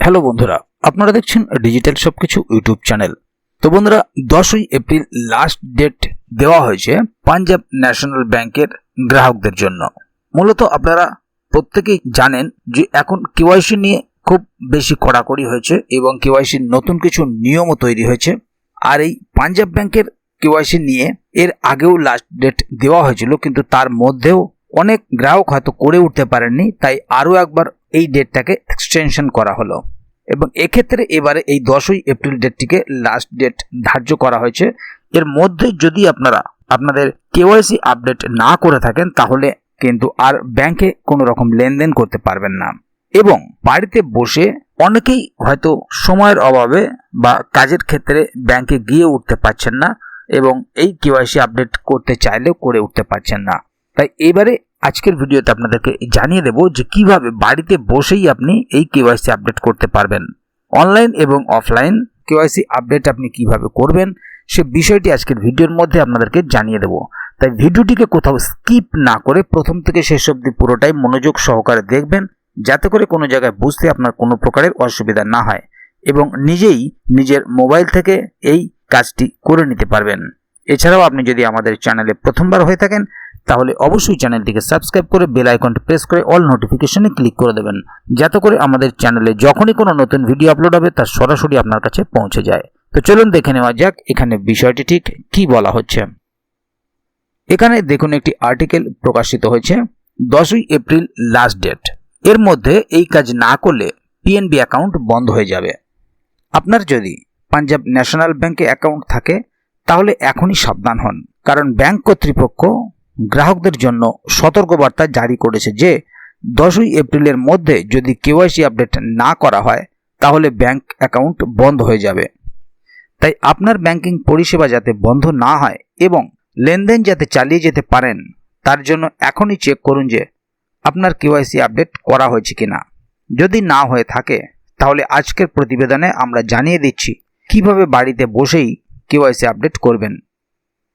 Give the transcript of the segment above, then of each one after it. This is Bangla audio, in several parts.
হ্যালো বন্ধুরা, আপনারা দেখছেন ডিজিটাল সবকিছু ইউটিউব চ্যানেল। তো বন্ধুরা, দশই এপ্রিল লাস্ট ডেট দেওয়া হয়েছে পাঞ্জাব ন্যাশনাল ব্যাংকের গ্রাহকদের জন্য। মূলত আপনারা প্রত্যেকেই জানেন যে এখন কেওয়াইসি নিয়ে খুব বেশি কড়াকড়ি হয়েছে এবং কেওয়াইসির নতুন কিছু নিয়মও তৈরি হয়েছে। আর এই পাঞ্জাব ব্যাংকের কেওয়াইসি নিয়ে এর আগেও লাস্ট ডেট দেওয়া হয়েছিল, কিন্তু তার মধ্যেও অনেক গ্রাহক হয়তো করে উঠতে পারেননি, তাই আরও একবার এই ডেটটাকে এক্সটেনশন করা হলো। এবং এক্ষেত্রে এবারে এই দশই এপ্রিল ডেটটিকে লাস্ট ডেট ধার্য করা হয়েছে। এর মধ্যে যদি আপনারা, আপনাদের কেওয়াইসি আপডেট না করে থাকেন, তাহলে কিন্তু আর ব্যাংকে কোনো রকম লেনদেন করতে পারবেন না। এবং বাড়িতে বসে অনেকেই হয়তো সময়ের অভাবে বা কাজের ক্ষেত্রে ব্যাংকে গিয়ে উঠতে পারছেন না এবং এই কেওয়াইসি আপডেট করতে চাইলেও করে উঠতে পারছেন না। তাই এবারে আজকের ভিডিওতে আপনাদেরকে জানিয়ে দেব যে কীভাবে বাড়িতে বসেই আপনি এই কেওয়াইসি আপডেট করতে পারবেন। অনলাইন এবং অফলাইন কেওয়াইসি আপডেট আপনি কীভাবে করবেন, সে বিষয়টি আজকের ভিডিওর মধ্যে আপনাদেরকে জানিয়ে দেব। তাই ভিডিওটিকে কোথাও স্কিপ না করে প্রথম থেকে শেষ অবধি পুরোটাই মনোযোগ সহকারে দেখবেন, যাতে করে কোনো জায়গায় বুঝতে আপনার কোনো প্রকারের অসুবিধা না হয় এবং নিজেই নিজের মোবাইল থেকে এই কাজটি করে নিতে পারবেন। এছাড়াও আপনি যদি আমাদের চ্যানেলে প্রথমবার হয়ে থাকেন তাহলে অবশ্যই চ্যানেলটিকে সাবস্ক্রাইব করে বেল আইকনটি প্রেস করে অল নোটিফিকেশনে ক্লিক করে দেবেন, যাতে করে আমাদের চ্যানেলে যখনই কোনো নতুন ভিডিও আপলোড হবে তার সরাসরি আপনার কাছে পৌঁছে যায়। তো চলুন দেখে নেওয়া যাক এখানে বিষয়টি ঠিক কি বলা হচ্ছে। এখানে দেখুন একটি আর্টিকেল প্রকাশিত হয়েছে, দশই এপ্রিল লাস্ট ডেট এর মধ্যে এই কাজ না করলে পিএনবি অ্যাকাউন্ট বন্ধ হয়ে যাবে। আপনার যদি পাঞ্জাব ন্যাশনাল ব্যাংকে অ্যাকাউন্ট থাকে, তাহলে এখনই সাবধান হন, কারণ ব্যাংক কর্তৃপক্ষ গ্রাহকদের জন্য সতর্কবার্তা জারি করেছে যে, দশই এপ্রিলের মধ্যে যদি কেওয়াইসি আপডেট না করা হয়, তাহলে ব্যাংক অ্যাকাউন্ট বন্ধ হয়ে যাবে। তাই আপনার ব্যাংকিং পরিষেবা যাতে বন্ধ না হয় এবং লেনদেন যাতে চালিয়ে যেতে পারেন, তার জন্য এখনই চেক করুন যে, আপনার কেওয়াইসি আপডেট করা হয়েছে কিনা। যদি না হয়ে থাকে, তাহলে আজকের প্রতিবেদনে আমরা জানিয়ে দিচ্ছি কীভাবে বাড়িতে বসেই কেওয়াইসি আপডেট করবেন।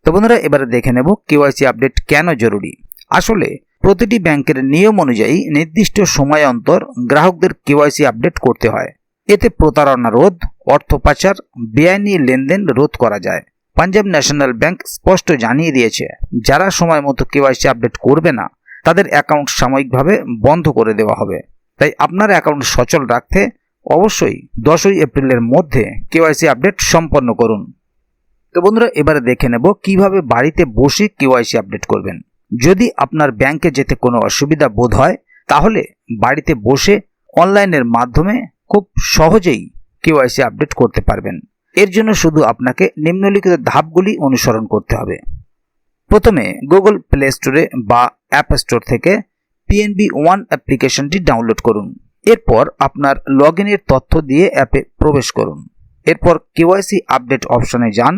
তো বন্ধুরা, এবারে দেখে নেব কেওয়াইসি আপডেট কেন জরুরি। আসলে প্রতিটি ব্যাংকের নিয়ম অনুযায়ী নির্দিষ্ট সময় অন্তর গ্রাহকদের কেওয়াইসি আপডেট করতে হয়। এতে প্রতারণা রোধ, অর্থ পাচার, বেআইনি লেনদেন রোধ করা যায়। পাঞ্জাব ন্যাশনাল ব্যাংক স্পষ্ট জানিয়ে দিয়েছে, যারা সময় মতো কেওয়াইসি আপডেট করবে না, তাদের অ্যাকাউন্ট সাময়িকভাবে বন্ধ করে দেওয়া হবে। তাই আপনার অ্যাকাউন্ট সচল রাখতে অবশ্যই দশই এপ্রিলের মধ্যে কেওয়াইসি আপডেট সম্পন্ন করুন। তো বন্ধুরা, এবারে দেখে নেব কীভাবে বাড়িতে বসে কেওয়াইসি আপডেট করবেন। যদি আপনার ব্যাংকে যেতে কোনো অসুবিধা বোধ হয়, তাহলে বাড়িতে বসে অনলাইনের মাধ্যমে খুব সহজেই কেওয়াইসি আপডেট করতে পারবেন। এর জন্য শুধু আপনাকে নিম্নলিখিত ধাপগুলি অনুসরণ করতে হবে। প্রথমে গুগল প্লে স্টোরে বা অ্যাপ স্টোর থেকে পিএনবি ওয়ান অ্যাপ্লিকেশনটি ডাউনলোড করুন। এরপর আপনার লগ ইনের তথ্য দিয়ে অ্যাপে প্রবেশ করুন। এরপর কেওয়াইসি আপডেট অপশনে যান।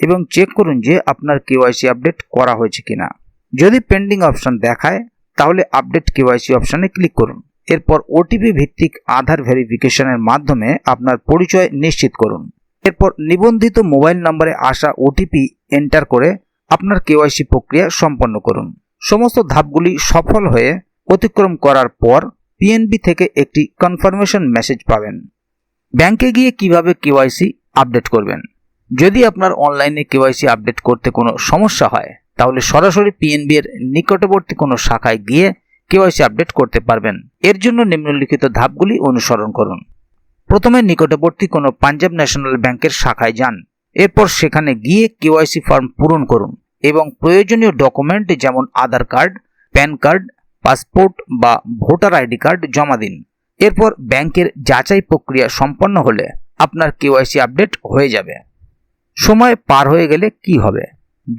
এবং চেক করুন যে আপনার কেওয়াইসি আপডেট করা হয়েছে কিনা। যদি পেন্ডিং অপশন দেখায়, তাহলে আপডেট কেওয়াইসি অপশনে ক্লিক করুন। এরপর ওটিপি ভিত্তিক আধার ভেরিফিকেশনের মাধ্যমে আপনার পরিচয় নিশ্চিত করুন। এরপর নিবন্ধিত মোবাইল নম্বরে আসা ওটিপি এন্টার করে আপনার কেওয়াইসি প্রক্রিয়া সম্পন্ন করুন। সমস্ত ধাপগুলি সফল হয়ে অতিক্রম করার পর পিএনবি থেকে একটি কনফার্মেশন মেসেজ পাবেন। ব্যাংকে গিয়ে কীভাবে কেওয়াইসি আপডেট করবেন? যদি আপনার অনলাইনে কেওয়াইসি আপডেট করতে কোনো সমস্যা হয়, তাহলে সরাসরি পিএনবি এর নিকটবর্তী কোনো শাখায় গিয়ে কেওয়াইসি আপডেট করতে পারবেন। এর জন্য নিম্নলিখিত ধাপগুলি অনুসরণ করুন। প্রথমে নিকটবর্তী কোনো পাঞ্জাব ন্যাশনাল ব্যাংকের শাখায় যান। এরপর সেখানে গিয়ে কেওয়াইসি ফর্ম পূরণ করুন এবং প্রয়োজনীয় ডকুমেন্ট যেমন Aadhaar card, pan card, passport বা ভোটার আইডি কার্ড জমা দিন। এরপর ব্যাংকের যাচাই প্রক্রিয়া সম্পন্ন হলে আপনার কেওয়াইসি আপডেট হয়ে যাবে। সময় পার হয়ে গেলে কি হবে?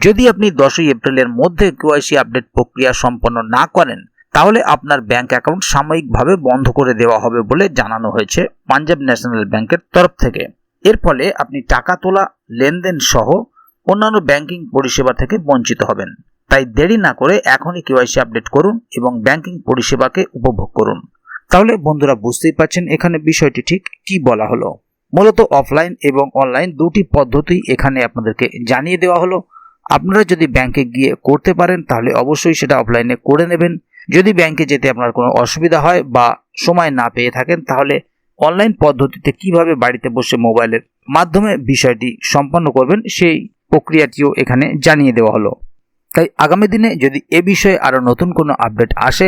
যদি আপনি দশই এপ্রিলের মধ্যে কেওয়াইসি আপডেট প্রক্রিয়া সম্পন্ন না করেন, তাহলে আপনার ব্যাংক অ্যাকাউন্ট সাময়িকভাবে বন্ধ করে দেওয়া হবে বলে জানানো হয়েছে পাঞ্জাব ন্যাশনাল ব্যাংকের তরফ থেকে। এর ফলে আপনি টাকা তোলা, লেনদেন সহ অন্যান্য ব্যাংকিং পরিষেবা থেকে বঞ্চিত হবেন। তাই দেরি না করে এখনই কেওয়াইসি আপডেট করুন এবং ব্যাংকিং পরিষেবাকে উপভোগ করুন। তাহলে বন্ধুরা বুঝতেই পারছেন এখানে বিষয়টি ঠিক কি বলা হলো। মূলত অফলাইন এবং অনলাইন দুটি পদ্ধতি এখানে আপনাদেরকে জানিয়ে দেওয়া হলো। আপনারা যদি ব্যাংকে গিয়ে করতে পারেন, তাহলে অবশ্যই সেটা অফলাইনে করে নেবেন। যদি ব্যাংকে যেতে আপনার কোনো অসুবিধা হয় বা সময় না পেয়ে থাকেন, তাহলে অনলাইন পদ্ধতিতে কীভাবে বাড়িতে বসে মোবাইলের মাধ্যমে বিষয়টি সম্পন্ন করবেন, সেই প্রক্রিয়াটিও এখানে জানিয়ে দেওয়া হলো। তাই আগামী দিনে যদি এ বিষয়ে আরও নতুন কোনো আপডেট আসে